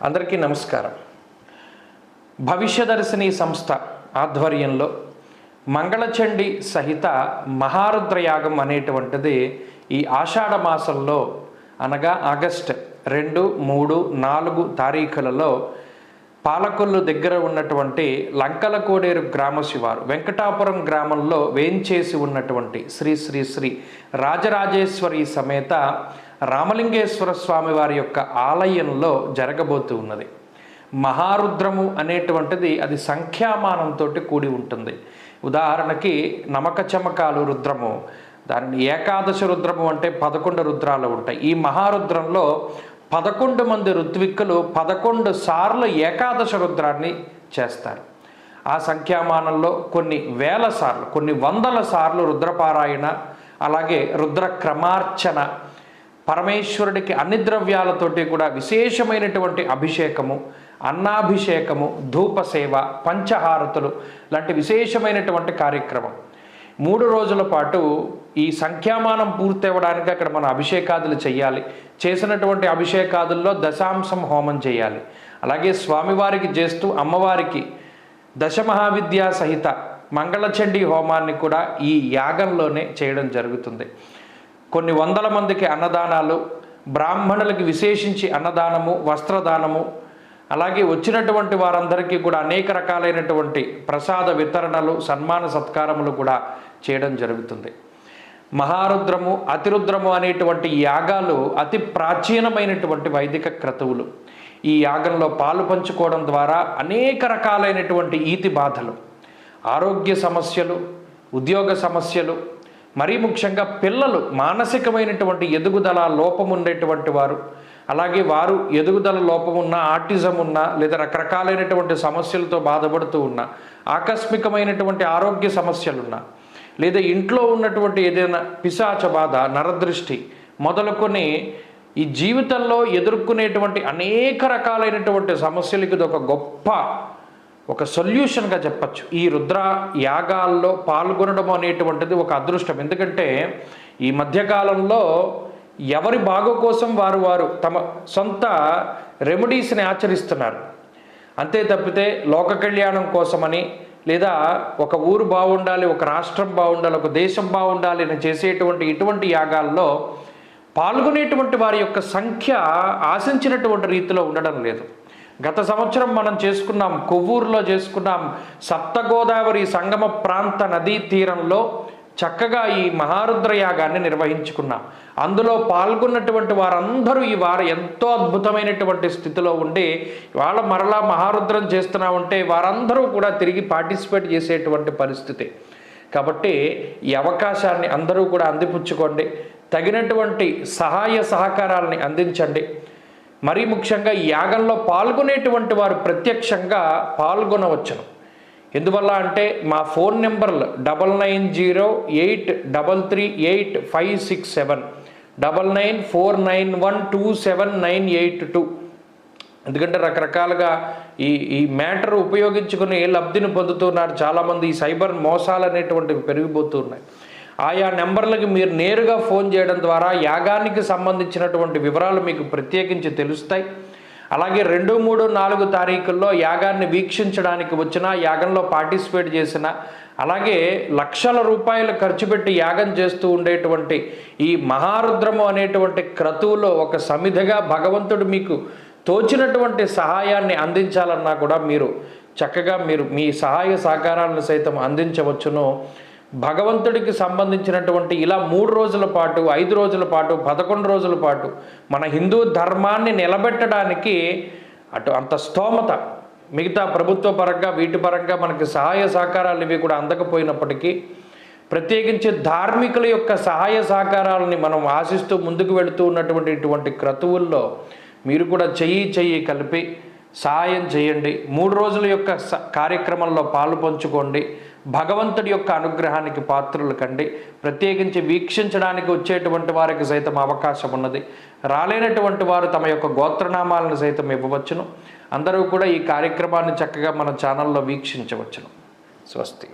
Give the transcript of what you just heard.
అందరికీ నమస్కారం. భవిష్యదర్శిని సంస్థ ఆధ్వర్యంలో మంగళచండి సహిత మహారుద్రయాగం అనేటువంటిది ఈ ఆషాఢ మాసంలో అనగా ఆగస్ట్ రెండు మూడు నాలుగు తారీఖులలో పాలకొల్లు దగ్గర ఉన్నటువంటి లంకలకోడేరు గ్రామ శివారు వెంకటాపురం గ్రామంలో వేంచేసి ఉన్నటువంటి శ్రీ శ్రీ శ్రీ రాజరాజేశ్వరి సమేత రామలింగేశ్వర స్వామి వారి యొక్క ఆలయంలో జరగబోతూ ఉన్నది. మహారుద్రము అనేటువంటిది అది సంఖ్యామానంతో కూడి ఉంటుంది. ఉదాహరణకి నమక చమకాలు రుద్రము దానిని ఏకాదశ రుద్రము అంటే పదకొండు రుద్రాలు ఉంటాయి. ఈ మహారుద్రంలో పదకొండు మంది ఋత్విక్కులు పదకొండు సార్లు ఏకాదశ రుద్రాన్ని చేస్తారు. ఆ సంఖ్యామానంలో కొన్ని వేల సార్లు కొన్ని వందల సార్లు రుద్రపారాయణ అలాగే రుద్ర క్రమార్చన పరమేశ్వరుడికి అన్ని ద్రవ్యాలతోటి కూడా విశేషమైనటువంటి అభిషేకము అన్నాభిషేకము ధూప సేవ పంచహారతులు లాంటి విశేషమైనటువంటి కార్యక్రమం. మూడు రోజుల పాటు ఈ సంఖ్యామానం పూర్తి అవ్వడానికి అక్కడ మనం అభిషేకాదులు చేయాలి చేసినటువంటి అభిషేకాదుల్లో దశాంశం హోమం చేయాలి. అలాగే స్వామివారికి చేస్తూ అమ్మవారికి దశమహావిద్యా సహిత మంగళచండీ హోమాన్ని కూడా ఈ యాగంలోనే చేయడం జరుగుతుంది. కొన్ని వందల మందికి అన్నదానాలు బ్రాహ్మణులకి విశేషించి అన్నదానము వస్త్రదానము అలాగే వచ్చినటువంటి వారందరికీ కూడా అనేక రకాలైనటువంటి ప్రసాద వితరణలు సన్మాన సత్కారములు కూడా చేయడం జరుగుతుంది. మహారుద్రము అతిరుద్రము అనేటువంటి యాగాలు అతి ప్రాచీనమైనటువంటి వైదిక క్రతువులు. ఈ యాగంలో పాలు పంచుకోవడం ద్వారా అనేక రకాలైనటువంటి ఈతి బాధలు ఆరోగ్య సమస్యలు ఉద్యోగ సమస్యలు మరీ ముఖ్యంగా పిల్లలు మానసికమైనటువంటి ఎదుగుదల లోపం ఉండేటువంటి వారు. అలాగే వారు ఎదుగుదల లోపం ఉన్న ఆర్టిజం ఉన్న లేదా రకరకాలైనటువంటి సమస్యలతో బాధపడుతూ ఉన్న ఆకస్మికమైనటువంటి ఆరోగ్య సమస్యలున్నా లేదా ఇంట్లో ఉన్నటువంటి ఏదైనా పిశాచ బాధ నరదృష్టి మొదలుకొని ఈ జీవితంలో ఎదుర్కొనేటువంటి అనేక రకాలైనటువంటి సమస్యలకి ఇది ఒక గొప్ప ఒక సొల్యూషన్గా చెప్పచ్చు. ఈ రుద్ర యాగాల్లో పాల్గొనడం అనేటువంటిది ఒక అదృష్టం. ఎందుకంటే ఈ మధ్యకాలంలో ఎవరి బాగు కోసం వారు వారు తమ సొంత రెమెడీస్ని ఆచరిస్తున్నారు. అంతే తప్పితే లోక కళ్యాణం కోసమని లేదా ఒక ఊరు బాగుండాలి ఒక రాష్ట్రం బాగుండాలి ఒక దేశం బాగుండాలి అని చేసేటువంటి ఇటువంటి యాగాల్లో పాల్గొనేటువంటి వారి యొక్క సంఖ్య ఆశించినటువంటి రీతిలో ఉండడం లేదు. గత సంవత్సరం మనం చేసుకున్నాం కొవ్వూరులో చేసుకున్నాం సప్తగోదావరి సంగమ ప్రాంత నదీ తీరంలో చక్కగా ఈ మహారుద్ర యాగాన్ని నిర్వహించుకున్నాం. అందులో పాల్గొన్నటువంటి వారందరూ ఈ వారు ఎంతో అద్భుతమైనటువంటి స్థితిలో ఉండి వాళ్ళ మరలా మహారుద్రం చేస్తున్నామంటే వారందరూ కూడా తిరిగి పార్టిసిపేట్ చేసేటువంటి పరిస్థితి. కాబట్టి ఈ అవకాశాన్ని అందరూ కూడా అందిపుచ్చుకోండి. తగినటువంటి సహాయ సహకారాలని అందించండి. మరీ ముఖ్యంగా ఈ యాగంలో పాల్గొనేటువంటి వారు ప్రత్యక్షంగా పాల్గొనవచ్చును. ఎందువల్ల అంటే మా ఫోన్ నెంబర్లు double nine zero eight double three eight five six seven double nine four nine one two seven nine eight two. ఎందుకంటే రకరకాలుగా ఈ ఈ మ్యాటర్ ఉపయోగించుకుని లబ్ధిని పొందుతున్నారు చాలామంది ఈ సైబర్ మోసాలు అనేటువంటివి పెరిగిపోతున్నాయి ఆయా నెంబర్లకి మీరు నేరుగా ఫోన్ చేయడం ద్వారా యాగానికి సంబంధించినటువంటి వివరాలు మీకు ప్రత్యేకించి తెలుస్తాయి. అలాగే రెండు మూడు నాలుగు తారీఖుల్లో యాగాన్ని వీక్షించడానికి వచ్చిన యాగంలో పార్టిసిపేట్ చేసిన అలాగే లక్షల రూపాయలు ఖర్చు పెట్టి యాగం చేస్తూ ఉండేటువంటి ఈ మహారుద్రము అనేటువంటి క్రతువులో ఒక సమిధగా భగవంతుడు మీకు తోచినటువంటి సహాయాన్ని అందించాలన్నా కూడా మీరు చక్కగా మీరు మీ సహాయ సహకారాలను సైతం అందించవచ్చును. భగవంతుడికి సంబంధించినటువంటి ఇలా మూడు రోజుల పాటు ఐదు రోజుల పాటు పదకొండు రోజుల పాటు మన హిందూ ధర్మాన్ని నిలబెట్టడానికి అటు అంత స్తోమత మిగతా ప్రభుత్వ పరంగా వీటి పరంగా మనకి సహాయ సహకారాలు ఇవి కూడా అందకపోయినప్పటికీ ప్రత్యేకించి ధార్మికుల యొక్క సహాయ సహకారాలని మనం ఆశిస్తూ ముందుకు వెళుతూ ఉన్నటువంటి ఇటువంటి క్రతువుల్లో మీరు కూడా చెయ్యి చెయ్యి కలిపి సహాయం చేయండి. మూడు రోజుల యొక్క స- కార్యక్రమంలో పాలు పంచుకోండి. భగవంతుడి యొక్క అనుగ్రహానికి పాత్రలు కండి. ప్రత్యేకించి వీక్షించడానికి వచ్చేటువంటి వారికి సైతం అవకాశం ఉన్నది. రాలేనటువంటి వారు తమ యొక్క గోత్రనామాలను సైతం ఇవ్వవచ్చును. అందరూ కూడా ఈ కార్యక్రమాన్ని చక్కగా మన ఛానల్లో వీక్షించవచ్చును. స్వస్తి.